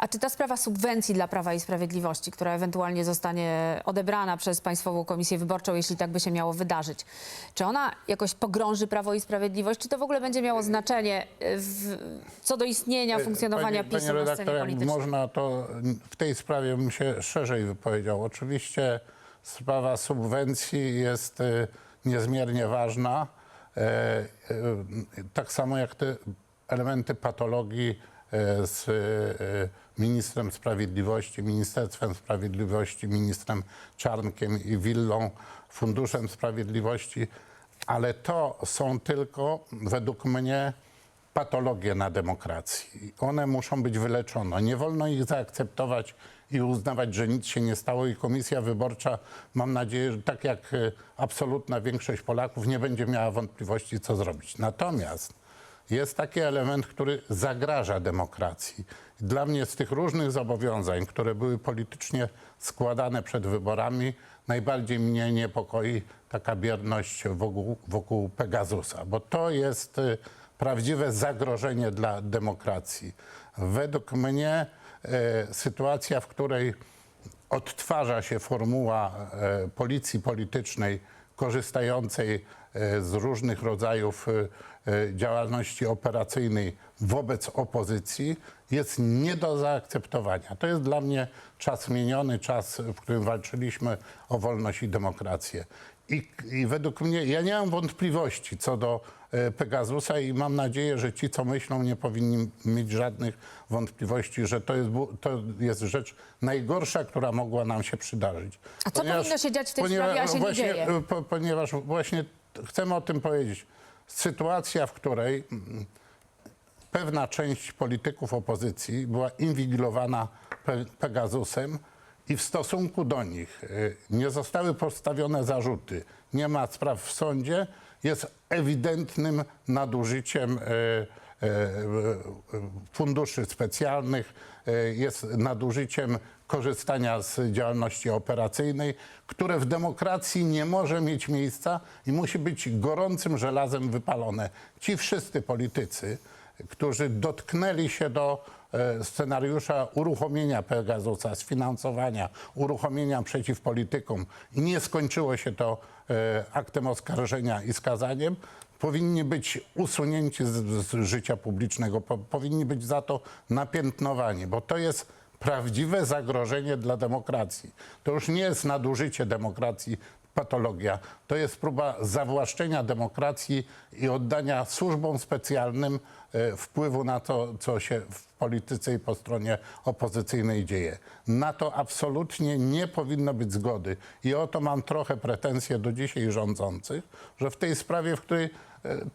A czy ta sprawa subwencji dla Prawa i Sprawiedliwości, która ewentualnie zostanie odebrana przez Państwową Komisję Wyborczą, jeśli tak by się miało wydarzyć, czy ona jakoś pogrąży Prawo i Sprawiedliwość, czy to w ogóle będzie miało znaczenie y, w, co do istnienia, funkcjonowania Pani- PiSu na redaktor, scenie jak politycznej? można, to w tej sprawie bym się szerzej wypowiedział. Oczywiście sprawa subwencji jest e, niezmiernie ważna. E, e, Tak samo jak te elementy patologii e, z e, ministrem sprawiedliwości, Ministerstwem Sprawiedliwości, ministrem Czarnkiem i Willą, Funduszem Sprawiedliwości, ale to są tylko według mnie patologie na demokracji. One muszą być wyleczone. Nie wolno ich zaakceptować i uznawać, że nic się nie stało i komisja wyborcza, mam nadzieję, że tak jak e, absolutna większość Polaków nie będzie miała wątpliwości, co zrobić. Natomiast jest taki element, który zagraża demokracji. Dla mnie z tych różnych zobowiązań, które były politycznie składane przed wyborami, najbardziej mnie niepokoi taka bierność wokół, wokół Pegasusa, bo to jest y, prawdziwe zagrożenie dla demokracji. Według mnie e, sytuacja, w której odtwarza się formuła e, policji politycznej korzystającej e, z różnych rodzajów e, e, działalności operacyjnej wobec opozycji jest nie do zaakceptowania. To jest dla mnie czas miniony, czas, w którym walczyliśmy o wolność i demokrację. I, I według mnie, ja nie mam wątpliwości co do Pegasusa i mam nadzieję, że ci, co myślą, nie powinni mieć żadnych wątpliwości, że to jest, to jest rzecz najgorsza, która mogła nam się przydarzyć. A co powinno się dziać w tej sprawie, a się nie właśnie, dzieje? e, Po, ponieważ właśnie chcemy o tym powiedzieć. Sytuacja, w której mm, pewna część polityków opozycji była inwigilowana Pe- Pegasusem i w stosunku do nich y, nie zostały postawione zarzuty, nie ma spraw w sądzie, jest ewidentnym nadużyciem y, y, funduszy specjalnych, jest nadużyciem korzystania z działalności operacyjnej, które w demokracji nie może mieć miejsca i musi być gorącym żelazem wypalone. Ci wszyscy politycy, którzy dotknęli się do e, scenariusza uruchomienia Pegasusa, sfinansowania, uruchomienia przeciw politykom nie skończyło się to e, aktem oskarżenia i skazaniem, powinni być usunięci z, z życia publicznego, po, powinni być za to napiętnowani, bo to jest prawdziwe zagrożenie dla demokracji. To już nie jest nadużycie demokracji, patologia. To jest próba zawłaszczenia demokracji i oddania służbom specjalnym e, wpływu na to, co się w polityce i po stronie opozycyjnej dzieje. Na to absolutnie nie powinno być zgody. I o to mam trochę pretensje do dzisiaj rządzących, że w tej sprawie, w której e,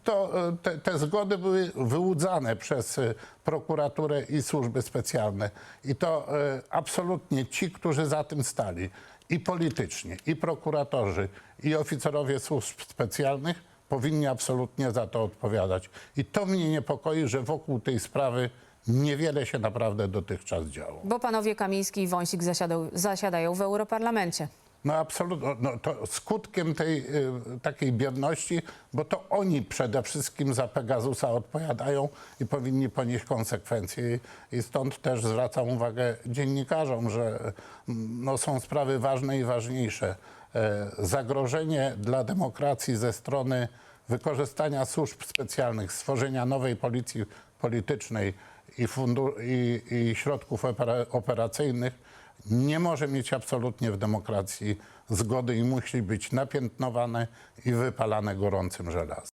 to, e, te, te zgody były wyłudzane przez prokuraturę i służby specjalne. I to absolutnie ci, którzy za tym stali, i politycznie, i prokuratorzy, i oficerowie służb specjalnych powinni absolutnie za to odpowiadać. I to mnie niepokoi, że wokół tej sprawy niewiele się naprawdę dotychczas działo. Bo panowie Kamiński i Wąsik zasiadał, zasiadają w Europarlamencie. No absolutnie, no, to skutkiem tej y, takiej bierności, bo to oni przede wszystkim za Pegasusa odpowiadają i powinni ponieść konsekwencje. I, stąd też zwracam uwagę dziennikarzom, że mm, no, są sprawy ważne i ważniejsze. E, zagrożenie dla demokracji ze strony wykorzystania służb specjalnych, stworzenia nowej policji politycznej i, i, i środków opera, operacyjnych nie może mieć absolutnie w demokracji zgody i musi być napiętnowane i wypalane gorącym żelazem.